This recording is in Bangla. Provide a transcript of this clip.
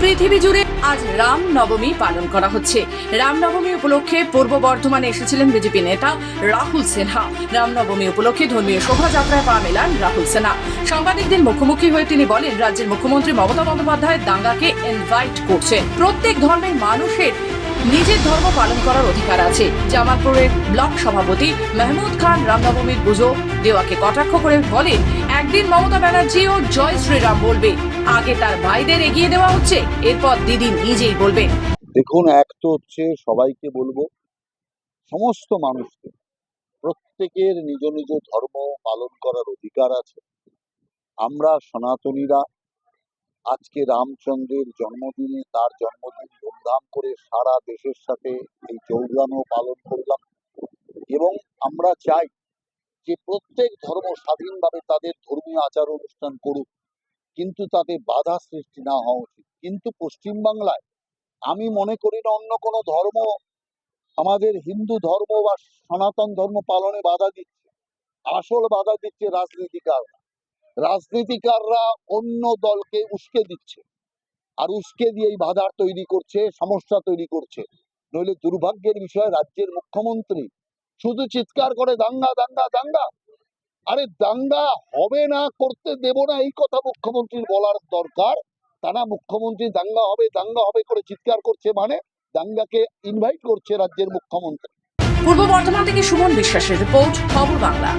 পৃথিবী জুড়ে আজ রাম নবমী পালন করা হচ্ছে। রামনবমী উপলক্ষে পূর্ব বর্ধমানে এসেছিলেন বিজেপি নেতা রাহুল সিনহা। রামনবমী উপলক্ষে ধর্মীয় শোভাযাত্রায় পা মেলান রাহুল সিনহা। সাংবাদিকদের মুখোমুখি হয়ে তিনি বলেন, রাজ্যের মুখ্যমন্ত্রী মমতা বন্দ্যোপাধ্যায় দাঙ্গাকে ইনভাইট করছেন। প্রত্যেক ধর্মের মানুষের নিজের ধর্ম পালন করার অধিকার আছে। জামালপুরের ব্লক সভাপতি মেহমুদ খান রামনবমীর পুজো দেওয়াকে কটাক্ষ করে বলেন, একদিন মমতা ব্যানার্জিও জয় শ্রীরাম বলবে। আগে তার ভাইদের এগিয়ে দেওয়া হচ্ছে, এরপর দিদি নিজেই বলবেন দেখুন, এক তো হচ্ছে সবাইকে বলব, সমস্ত মানুষকে। প্রত্যেকের নিজ নিজ ধর্ম পালন করার অধিকার আছে। আমরা সনাতনীরা, আজকে রামচন্দ্রের জন্মদিনে, তার জন্মদিন ধুমধাম করে সারা দেশের সাথে এই চৌগ্রামও পালন করলাম। এবং আমরা চাই যে প্রত্যেক ধর্ম স্বাধীনভাবে তাদের ধর্মীয় আচার অনুষ্ঠান করুক, কিন্তু তাতে বাধা সৃষ্টি না হওয়া উচিত। কিন্তু পশ্চিমবাংলায় আমি মনে করি না অন্য কোনো ধর্ম আমাদের হিন্দু ধর্ম বা সনাতন ধর্ম পালনে বাধা দিচ্ছে। আসল বাধা দিচ্ছে রাজনীতিকাররা। রাজনীতিকাররা অন্য দলকে উস্কে দিচ্ছে। আর উস্কে দিয়ে এই বাধার তৈরি করছে, সমস্যা তৈরি করছে। নইলে দুর্ভাগ্যের বিষয়, রাজ্যের মুখ্যমন্ত্রী শুধু চিৎকার করে, দাঙ্গা দাঙ্গা দাঙ্গা! আরে, দাঙ্গা হবে না, করতে দেব না, এই কথা মুখ্যমন্ত্রীর বলার দরকার। তারা মুখ্যমন্ত্রী দাঙ্গা হবে দাঙ্গা হবে করে চিৎকার করছে মানে দাঙ্গাকে ইনভাইট করছে রাজ্যের মুখ্যমন্ত্রী। পূর্ব বর্ধমান থেকে সুমন বিশ্বাসের রিপোর্ট, খবর বাংলা।